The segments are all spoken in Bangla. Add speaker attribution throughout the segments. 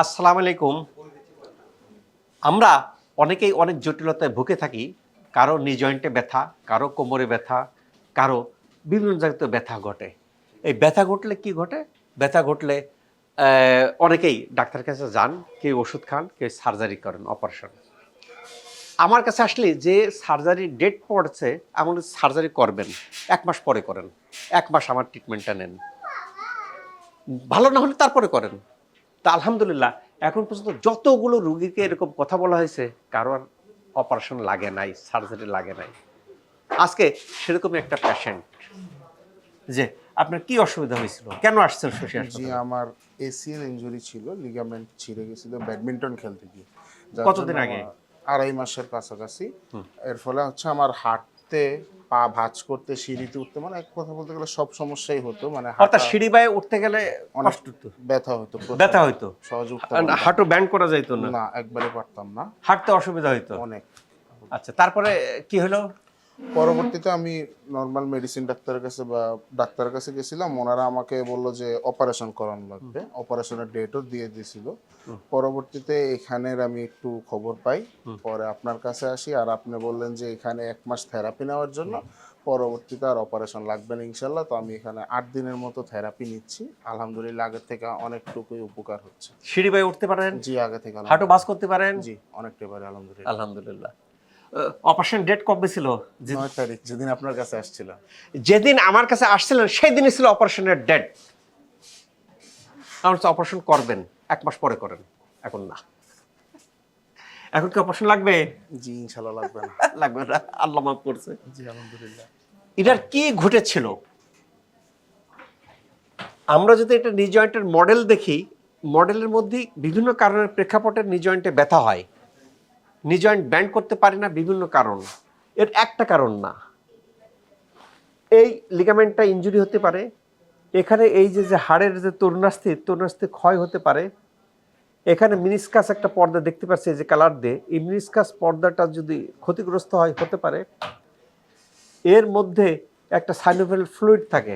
Speaker 1: আসসালামু আলাইকুম। আমরা অনেকেই অনেক জটিলতায় ভুগে থাকি। কারও নি জয়েন্টে ব্যথা, কারও কোমরে ব্যথা, কারও বিভিন্ন জায়গাতে ব্যথা ঘটে। এই ব্যথা ঘটলে কি ঘটে? ব্যথা ঘটলে অনেকেই ডাক্তারের কাছে যান, কেউ ওষুধ খান, কেউ সার্জারি করেন অপারেশন আমার কাছে আসলে যে সার্জারি ডেট পড়ছে, এমন সার্জারি করবেন, এক মাস পরে করেন, এক মাস আমার ট্রিটমেন্টটা নেন। ভালো না হলে তারপরে করেন। তা আলহামদুলিল্লাহ এখন পর্যন্ত যতগুলো রুগীকে এরকম কথা বলা হয়েছে কারোর অপারেশন লাগে নাই সার্জারি লাগে নাই। আজকে সেরকমই একটা পেশেন্ট যে আপনার কি অসুবিধা হয়েছিল? কেন আসছেন শশী
Speaker 2: জি আমার এসিএল ইনজুরি ছিল লিগামেন্ট ছিঁড়ে গেছিল ব্যাডমিন্টন খেলতে গিয়ে।
Speaker 1: কতদিন আগে?
Speaker 2: আড়াই মাসের কাছাকাছি। এর ফলে হচ্ছে আমার হাঁটতে পা ভাঁজ করতে সিঁড়িতে উঠতে মানে এক কথা বলতে গেলে সব সমস্যাই হতো মানে
Speaker 1: অর্থাৎ
Speaker 2: হাঁটা
Speaker 1: সিঁড়ি বায়ে উঠতে গেলে
Speaker 2: অনেক ব্যথা হতো
Speaker 1: ব্যথা হতো
Speaker 2: সহজ
Speaker 1: হাঁটু ব্যান্ড করা যাইতো না?
Speaker 2: না একবারে পারতাম না।
Speaker 1: হাঁটতে অসুবিধা হইতো?
Speaker 2: অনেক।
Speaker 1: আচ্ছা তারপরে কি হলো?
Speaker 2: পরবর্তীতে আমি নর্মাল মেডিসিন ডাক্তারের কাছে বা ডাক্তারের কাছে গেছিলাম ওনারা আমাকে বলল যে অপারেশন করানো লাগবে। অপারেশনের ডেটও দিয়ে দিয়েছিল। পরবর্তীতে এখানের আমি একটু খবর পাই। পরে আপনার কাছে আসি আর আপনি বললেন যে এখানে এক মাস থেরাপি নেওয়ার জন্য। পরবর্তীতে আর অপারেশন লাগবে না ইনশাল্লাহ তো আমি এখানে আট দিনের মতো থেরাপি নিচ্ছি। আলহামদুলিল্লাহ আগের থেকে অনেকটুকুই উপকার হচ্ছে।
Speaker 1: সিঁড়ি বায়ে উঠতে পারেন?
Speaker 2: জি আগে থেকে
Speaker 1: হাঁটু বাস করতে পারেন?
Speaker 2: জি অনেকটাই পারে আলহামদুলিল্লাহ।
Speaker 1: আলহামদুলিল্লাহ। অপারেশন ডেট কবে ছিল?
Speaker 2: নয় তারিখ যেদিন আপনার কাছে আসছিল।
Speaker 1: যেদিন আমার কাছে আসছিলেন সেই দিনই ছিল অপারেশনের ডেট আমার অপারেশন করবেন এক মাস পরে করেন এখন না। এখন কি অপারেশন লাগবে?
Speaker 2: জি ইনশাল্লাহ লাগবে না।
Speaker 1: লাগবে না আল্লাহ মাফ করছে।
Speaker 2: জি আলহামদুলিল্লাহ।
Speaker 1: এটার কি ঘটেছিল? আমরা যদি এটা নি জয়েন্টের মডেল দেখি মডেলের মধ্যে বিভিন্ন কারণের প্রেক্ষাপটে নি জয়েন্টে ব্যথা হয়। নি জয়েন্ট ব্যান্ড করতে পারি না বিভিন্ন কারণ। এর একটা কারণ না। এই লিগামেন্টটা ইনজুরি হতে পারে। এখানে এই যে যে হাড়ের যে তরুণাস্থি তরুণাস্থি ক্ষয় হতে পারে। এখানে মিনিসকাস একটা পর্দা দেখতে পাচ্ছি যে কালার দিয়ে। এই মিনিসকাস পর্দাটা যদি ক্ষতিগ্রস্ত হয়, হতে পারে। এর মধ্যে একটা সাইনোভেল ফ্লুইড থাকে।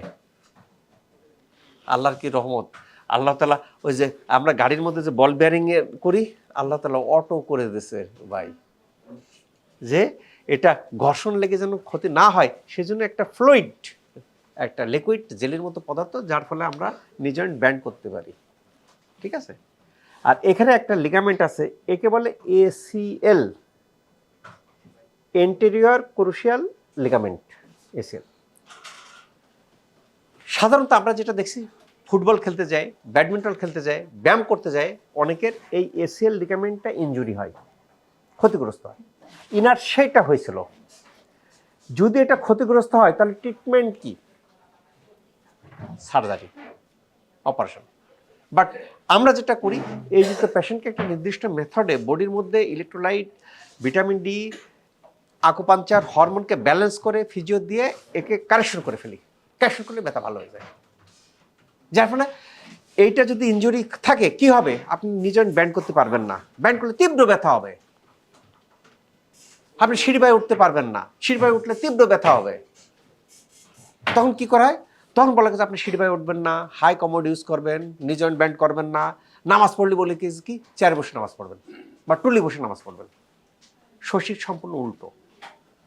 Speaker 1: আল্লাহর কি রহমত? আল্লাহ তালা ওই যে আমরা গাড়ির মধ্যে যে বল বেয়ারিং এ করি, আল্লাহ তালা অটো করে দিয়েছে ভাই। যে এটা ঘর্ষণ লেগে যেন ক্ষতি না হয়, সেজন্য একটা ফ্লুইড একটা লিকুইড জেলের মতো পদার্থ, যার ফলে আমরা নিজয়েন্ট ব্যান্ড করতে পারি। ঠিক আছে? আর এখানে একটা লিগামেন্ট আছে, একে বলে ACL anterior cruciate ligament ACL সাধারণত আমরা যেটা দেখছি ফুটবল খেলতে যাই ব্যাডমিন্টন খেলতে যায়, ব্যায়াম করতে যায়, অনেকের এই এসিএল লিগামেন্টটা ইনজুরি হয়, ক্ষতিগ্রস্ত হয়। ইনার সেইটা হয়েছিল। যদি এটা ক্ষতিগ্রস্ত হয়, তাহলে ট্রিটমেন্ট কি? সার্জারি অপারেশন বাট আমরা যেটা করি, এই যে পেশেন্টকে একটা নির্দিষ্ট মেথডে বডির মধ্যে ইলেকট্রোলাইট ভিটামিন ডি আকুপাঞ্চার হরমোনকে ব্যালেন্স করে ফিজিও দিয়ে একে কারেকশন করে ফেলি। কারেকশন করলে ব্যথা ভালো হয়ে যায়। যার ফলে এইটা যদি ইনজুরি থাকে, কি হবে? আপনি নিজের ব্যান্ড করতে পারবেন না। ব্যান্ড করলে তীব্র ব্যথা হবে। আপনি সিঁড়িবায় উঠতে পারবেন না। সিঁড়িবায় উঠলে তীব্র ব্যথা হবে। তখন কি করা হয়? তখন বলা গেছে, আপনি সিঁড়িবায় উঠবেন না। হাই কমোড ইউজ করবেন। নিজের ব্যান্ড করবেন না। নামাজ পড়লে বলে কি কি? চেয়ারে বসে নামাজ পড়বেন বা টুলি বসে নামাজ পড়বেন। শশীর সম্পূর্ণ উল্টো।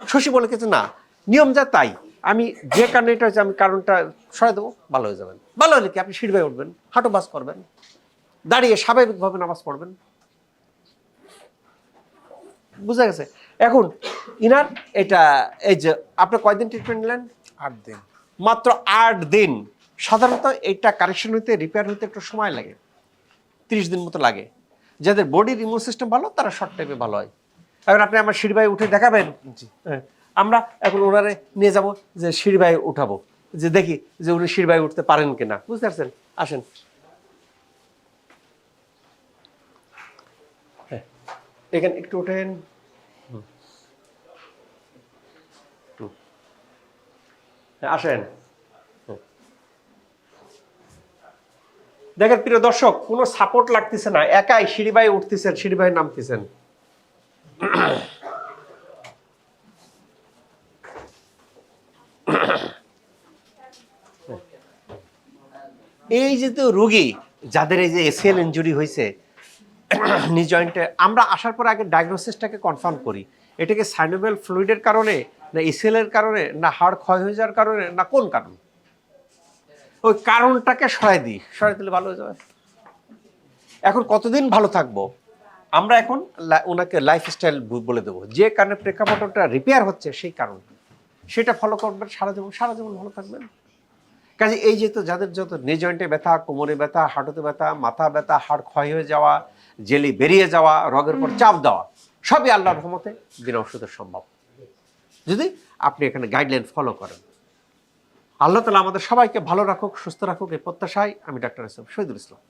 Speaker 1: শশী বলে কিছু না, নিয়ম যা তাই। আমি যে কারণে এটা হচ্ছে আমি কারণটা সরাই দেবো ভালো হয়ে যাবেন। ভালো হলে কি আপনি সিঁড়িবায় উঠবেন হাঁটু বাস করবেন দাঁড়িয়ে স্বাভাবিকভাবে নামাজ পড়বেন। বুঝা গেছে? এখন ইনার এটা এই যে আপনি কয়দিন ট্রিটমেন্ট নিলেন?
Speaker 2: আট দিন।
Speaker 1: মাত্র আট দিন। সাধারণত এটা কারেকশন হইতে রিপেয়ার হইতে একটু সময় লাগে। তিরিশ দিন মতো লাগে। যাদের বডির ইমিউন সিস্টেম ভালো তারা শর্ট টাইমে ভালো হয়। এখন আপনি আমার সিঁড়িবাই উঠে দেখাবেন?
Speaker 2: জি।
Speaker 1: হ্যাঁ, আমরা এখন ওনারে নিয়ে যাব যে সিঁড়িবাই উঠাবো। যে দেখি যে উনি সিঁড়িবাই উঠতে পারেন কিনা। বুঝতে পারছেন? আসেন। হ্যাঁ, এখানে একটু ওঠেন। হ্যাঁ, আসেন। দেখেন প্রিয় দর্শক কোনো সাপোর্ট লাগতেছে না। একাই সিঁড়িবাই উঠতেছেন সিঁড়িবাই নামতেছেন। এই যে তো রুগী যাদের এই যে এসিএল ইনজুরি হয়েছে নি জয়েন্টে আমরা আসার পর আগে ডায়াগনোসিসটাকে কনফার্ম করি। এটাকে সাইনোবেল ফ্লুইডের কারণে না ইসেলের কারণে না হাড় ক্ষয় হয়ে যাওয়ার কারণে না কোন কারণ? ওই কারণটাকে সরাই দিই। সরাই দিলে ভালো হয়ে যাবে। এখন কতদিন ভালো থাকব? আমরা এখন ওনাকে লাইফস্টাইল বলে দেবো। যে কারণে প্রেক্ষাপটটা রিপেয়ার হচ্ছে সেই কারণ। সেটা ফলো করবেন সারা জীবন সারা জীবন ভালো থাকবেন। কাজে এই যে তো যাদের যত নে জয়েন্টে ব্যথা কোমরে ব্যথা হাঁটুতে ব্যথা মাথা ব্যথা হাড় ক্ষয় হয়ে যাওয়া জেলি বেরিয়ে যাওয়া রগের পর চাপ দেওয়া সবই আল্লাহর রহমতে বিনা ওষুধে সম্ভব। যদি আপনি এখানে গাইডলাইন ফলো করেন আল্লাহ তালা আমাদের সবাইকে ভালো রাখুক সুস্থ রাখুক এই প্রত্যাশায় আমি ডাক্তার ইসলাম শহীদুল ইসলাম।